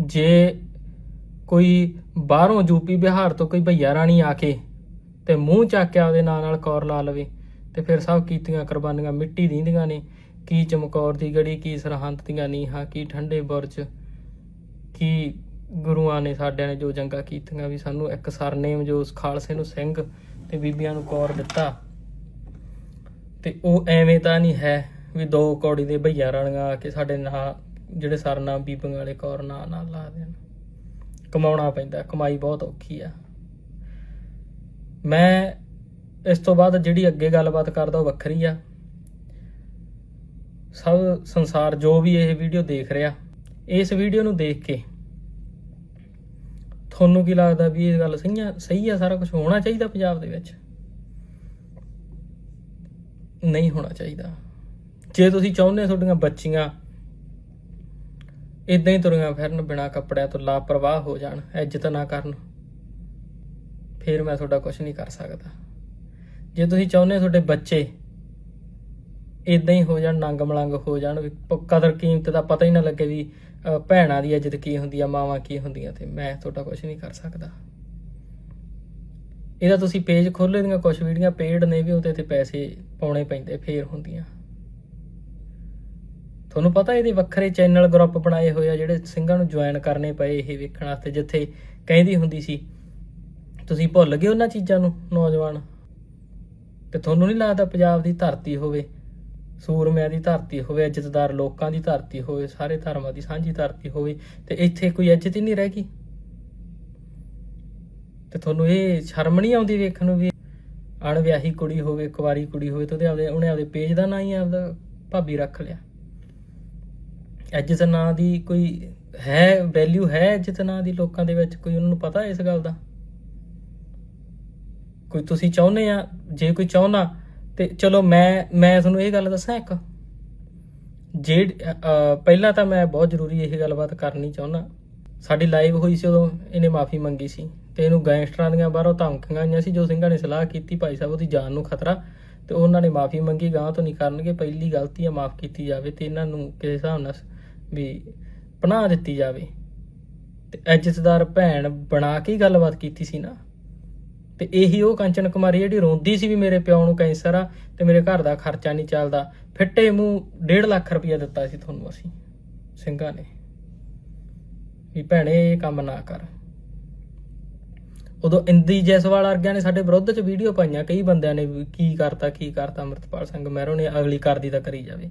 ਜੇ ਕੋਈ ਬਾਹਰੋਂ ਯੂਪੀ ਬਿਹਾਰ ਤੋਂ ਕੋਈ ਭਈਆ ਰਾਣੀ ਆ ਕੇ ਤੇ ਮੂੰਹ ਚੱਕ ਕੇ ਆਪਦੇ ਨਾਂ ਨਾਲ ਕੌਰ ਲਾ ਲਵੇ ਤੇ ਫਿਰ ਸਭ ਕੀਤੀਆਂ ਕੁਰਬਾਨੀਆਂ ਮਿੱਟੀ ਦੀਆਂ ਨੇ, ਕੀ ਚਮਕੌਰ ਦੀ ਗੜੀ, ਕੀ ਸਰਹੰਦ ਦੀਆਂ ਨੀਹਾਂ, ਕੀ ਠੰਡੇ ਬੁਰਜ, ਕੀ ਗੁਰੂਆਂ ਨੇ ਸਾਡਿਆਂ ਨੇ ਜੋ ਜੰਗਾਂ ਕੀਤੀਆਂ ਵੀ ਸਾਨੂੰ ਇੱਕ ਸਰਨੇਮ ਜੋ ਉਸ ਖਾਲਸੇ ਨੂੰ ਸਿੰਘ ਤੇ ਬੀਬੀਆਂ ਨੂੰ ਕੌਰ ਦਿੱਤਾ। ਤੇ ਉਹ ਐਵੇਂ ਤਾਂ ਨਹੀਂ ਹੈ ਵੀ ਦੋ ਕੌੜੀ ਦੇ ਭਈਆ ਰਾਣੀਆਂ ਆ ਕੇ ਸਾਡੇ ਨਾਂ ਜਿਹੜੇ ਸਰਨਾਮ ਬੀਬੀਆਂ ਵਾਲੇ ਕੌਰ ਨਾਂ ਨਾਲ ਲਾ ਦੇਣ। ਕਮਾਉਣਾ ਪੈਂਦਾ, ਕਮਾਈ ਬਹੁਤ ਔਖੀ ਆ। ਮੈਂ ਇਸ ਤੋਂ ਬਾਅਦ ਜਿਹੜੀ ਅੱਗੇ ਗੱਲਬਾਤ ਕਰਦਾ ਉਹ ਵੱਖਰੀ ਆ। ਸਭ ਸੰਸਾਰ ਜੋ ਵੀ ਇਹ ਵੀਡੀਓ ਦੇਖ ਰਿਹਾ, ਇਸ ਵੀਡੀਓ ਨੂੰ ਦੇਖ ਕੇ ਤੁਹਾਨੂੰ ਕੀ ਲੱਗਦਾ ਵੀ ਇਹ ਗੱਲ ਸਹੀ ਆ? ਸਹੀ ਆ, ਸਾਰਾ ਕੁਝ ਹੋਣਾ ਚਾਹੀਦਾ ਪੰਜਾਬ ਦੇ ਵਿੱਚ? ਨਹੀਂ ਹੋਣਾ ਚਾਹੀਦਾ। ਜੇ ਤੁਸੀਂ ਚਾਹੁੰਦੇ ਤੁਹਾਡੀਆਂ ਬੱਚੀਆਂ ਇਦਾਂ ਹੀ ਤੁਰੀਆਂ ਫਿਰਨ ਬਿਨਾ ਕੱਪੜਿਆਂ ਤੋਂ ਲਾਪਰਵਾਹ ਹੋ ਜਾਣ, ਇੱਜ਼ਤ ਨਾ ਕਰਨ। ਫਿਰ ਮੈਂ ਤੁਹਾਡਾ ਕੁਝ ਨਹੀਂ ਕਰ ਸਕਦਾ। ਜੇ ਤੁਸੀਂ ਚਾਹੁੰਦੇ ਤੁਹਾਡੇ ਬੱਚੇ ਇਦਾਂ ਹੀ ਹੋ ਜਾਣ ਨੰਗ ਮਲੰਗ ਹੋ ਜਾਣ, ਵੀ ਕਦਰ ਕੀਮਤ ਦਾ ਪਤਾ ਹੀ ਨਾ ਲੱਗੇ ਵੀ ਭੈਣਾਂ ਦੀ ਇੱਜ਼ਤ ਕੀ ਹੁੰਦੀ ਆ, ਮਾਵਾਂ ਕੀ ਹੁੰਦੀਆਂ ਤੇ ਮੈਂ ਤੁਹਾਡਾ ਕੁਝ ਨਹੀਂ ਕਰ ਸਕਦਾ। ਇਹਦਾ ਤੁਸੀਂ ਪੇਜ ਖੋਲ੍ਹੇ ਦੀਆਂ ਕੁਝ ਵੀਡੀਓ ਪੇਡ ਨੇ ਵੀ ਉਹਦੇ ਤੇ ਪੈਸੇ ਪਾਉਣੇ ਪੈਂਦੇ, ਫੇਰ ਹੁੰਦੀਆਂ। ਤੁਹਾਨੂੰ ਪਤਾ ਇਹਦੇ ਵੱਖਰੇ ਚੈਨਲ ਗਰੁੱਪ ਬਣਾਏ ਹੋਏ ਆ ਜਿਹੜੇ ਸਿੰਘਾਂ ਨੂੰ ਜੁਆਇਨ ਕਰਨੇ ਪਏ ਇਹ ਵੇਖਣ ਵਾਸਤੇ, ਜਿੱਥੇ ਕਹਿੰਦੀ ਹੁੰਦੀ ਸੀ, ਤੁਸੀਂ ਭੁੱਲ ਗਏ ਉਹਨਾਂ ਚੀਜ਼ਾਂ ਨੂੰ, ਨੌਜਵਾਨ। ਤੇ ਤੁਹਾਨੂੰ ਨਹੀਂ ਲੱਗਦਾ ਪੰਜਾਬ ਦੀ ਧਰਤੀ ਹੋਵੇ, ਸੂਰਮਿਆਂ ਦੀ ਧਰਤੀ ਹੋਵੇ, ਇੱਜ਼ਤਦਾਰ ਲੋਕਾਂ ਦੀ ਧਰਤੀ ਹੋਵੇ, ਸਾਰੇ ਧਰਮਾਂ ਦੀ ਸਾਂਝੀ ਧਰਤੀ ਹੋਵੇ, ਤੇ ਇੱਥੇ ਕੋਈ ਇੱਜ਼ਤ ਹੀ ਨਹੀਂ ਰਹਿ ਗਈ? ਤੇ ਤੁਹਾਨੂੰ ਇਹ ਸ਼ਰਮ ਨਹੀਂ ਆਉਂਦੀ ਵੇਖਣ ਨੂੰ ਵੀ ਅਣਵਿਆਹੀ ਕੁੜੀ ਹੋਵੇ, ਕੁਵਾਰੀ ਕੁੜੀ ਹੋਵੇ, ਤੇ ਉਹਦੇ ਆਪਦੇ ਉਹਨੇ ਆਪਦੇ ਪੇਜ ਦਾ ਨਾਂ ਹੀ ਆਪਦਾ ਭਾਬੀ ਰੱਖ ਲਿਆ। ਇੱਜ਼ਤ ਨਾਂ ਦੀ ਕੋਈ ਹੈ ਵੈਲਿਊ ਹੈ ਇੱਜ਼ਤ ਨਾਂ ਦੀ ਲੋਕਾਂ ਦੇ ਵਿੱਚ? ਕੋਈ ਉਹਨਾਂ ਨੂੰ ਪਤਾ ਇਸ ਗੱਲ ਦਾ? ਕੋਈ ਤੁਸੀਂ ਚਾਹੁੰਦੇ ਆ? ਜੇ ਕੋਈ ਚਾਹੁੰਦਾ, ਤੇ ਚਲੋ ਮੈਂ ਮੈਂ ਤੁਹਾਨੂੰ ਇਹ ਗੱਲ ਦੱਸਾਂ ਇੱਕ। ਜੇ ਪਹਿਲਾਂ ਤਾਂ ਮੈਂ ਬਹੁਤ ਜ਼ਰੂਰੀ ਇਹ ਗੱਲਬਾਤ ਕਰਨੀ ਚਾਹੁੰਦਾ। ਸਾਡੀ ਲਾਈਵ ਹੋਈ ਸੀ ਉਦੋਂ, ਇਹਨੇ ਮਾਫੀ ਮੰਗੀ ਸੀ। ਤੇ ਇਹਨੂੰ ਗੈਂਗਸਟਰਾਂ ਦੀਆਂ ਬਾਹਰੋਂ ਧਮਕੀਆਂ ਆਈਆਂ ਸੀ, ਜੋ ਸਿੰਘਾਂ ਨੇ ਸਲਾਹ ਕੀਤੀ, ਭਾਈ ਸਾਹਿਬ ਉਹਦੀ ਜਾਨ ਨੂੰ ਖਤਰਾ। ਤੇ ਉਹਨਾਂ ਨੇ ਮਾਫੀ ਮੰਗੀ ਗਾਂ ਤੋਂ ਨਹੀਂ ਕਰਨਗੇ, ਪਹਿਲੀ ਗਲਤੀ ਆ ਮਾਫ ਕੀਤੀ ਜਾਵੇ, ਤੇ ਇਹਨਾਂ ਨੂੰ ਕਿਸੇ ਹਿਸਾਬ ਨਾਲ ਵੀ ਪਨਾਹ ਦਿੱਤੀ ਜਾਵੇ। ਤੇ ਇੱਜ਼ਤਦਾਰ ਭੈਣ ਬਣਾ ਕੇ ਗੱਲਬਾਤ ਕੀਤੀ ਸੀ ਨਾ। ਤੇ ਇਹੀ ਉਹ ਕੰਚਨ ਕੁਮਾਰੀ ਜਿਹੜੀ ਰੋਂਦੀ ਸੀ ਵੀ ਮੇਰੇ ਪਿਓ ਨੂੰ ਕੈਂਸਰ ਆ ਤੇ ਮੇਰੇ ਘਰ ਦਾ ਖਰਚਾ ਨਹੀਂ ਚੱਲਦਾ। ਫਿੱਟੇ ਮੂੰਹ 1.5 ਲੱਖ ਰੁਪਇਆ ਦਿੱਤਾ ਸੀ ਤੁਹਾਨੂੰ ਅਸੀਂ, ਸਿੰਘਾਂ ਨੇ। ਵੀ ਭੈਣੇ, ਇਹ ਕੰਮ ਨਾ ਕਰ। ਉਦੋਂ ਇੰਦੀ ਜੈਸਵਾਲ ਵਰਗਿਆਂ ਨੇ ਸਾਡੇ ਵਿਰੁੱਧ ਚ ਵੀਡੀਓ ਪਾਈਆਂ, ਕਈ ਬੰਦਿਆਂ ਨੇ ਵੀ ਕੀ ਕਰਤਾ ਕੀ ਕਰਤਾ, ਅਮਰਤਪਾਲ ਸਿੰਘ ਮਹਿਰੋ ਨੇ ਅਗਲੀ ਕਰਦੀ ਤਾਂ ਕਰੀ ਜਾਵੇ।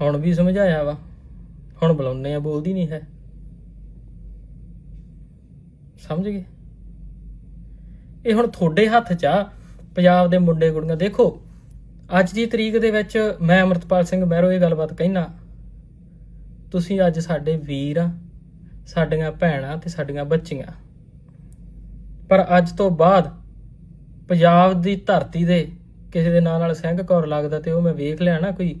ਹੁਣ ਵੀ ਸਮਝਾਇਆ ਵਾ। ਹੁਣ ਬੁਲਾਉਂਦੇ ਆ, ਬੋਲਦੀ ਨਹੀਂ ਹੈ। ਸਮਝ ਗਏ? ਇਹ ਹੁਣ ਤੁਹਾਡੇ ਹੱਥ 'ਚ ਆ, ਪੰਜਾਬ ਦੇ ਮੁੰਡੇ ਕੁੜੀਆਂ। ਦੇਖੋ, ਅੱਜ ਦੀ ਤਰੀਕ ਦੇ ਵਿੱਚ ਮੈਂ ਅਮਰਤਪਾਲ ਸਿੰਘ ਮਹਿਰੋ ਇਹ ਗੱਲਬਾਤ ਕਹਿਣਾ ਤੁਸੀਂ ਅੱਜ ਸਾਡੇ ਵੀਰ ਆ, ਸਾਡੀਆਂ ਭੈਣਾਂ ਤੇ ਸਾਡੀਆਂ ਬੱਚੀਆਂ। ਪਰ ਅੱਜ ਤੋਂ ਬਾਅਦ ਪੰਜਾਬ ਦੀ ਧਰਤੀ ਦੇ ਕਿਸੇ ਦੇ ਨਾਂ ਨਾਲ ਸਿੰਘ ਕੌਰ ਲੱਗਦਾ ਤੇ ਉਹ ਮੈਂ ਵੇਖ ਲਿਆ ਨਾ ਕੋਈ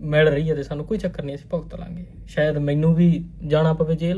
ਮਿਲ ਰਹੀ ਹੈ ਤੇ ਸਾਨੂੰ ਕੋਈ ਚੱਕਰ ਨਹੀਂ, ਅਸੀਂ ਭੁਗਤ ਲਾਂਗੇ। ਸ਼ਾਇਦ ਮੈਨੂੰ ਵੀ ਜਾਣਾ ਪਵੇ ਜੇਲ੍ਹ।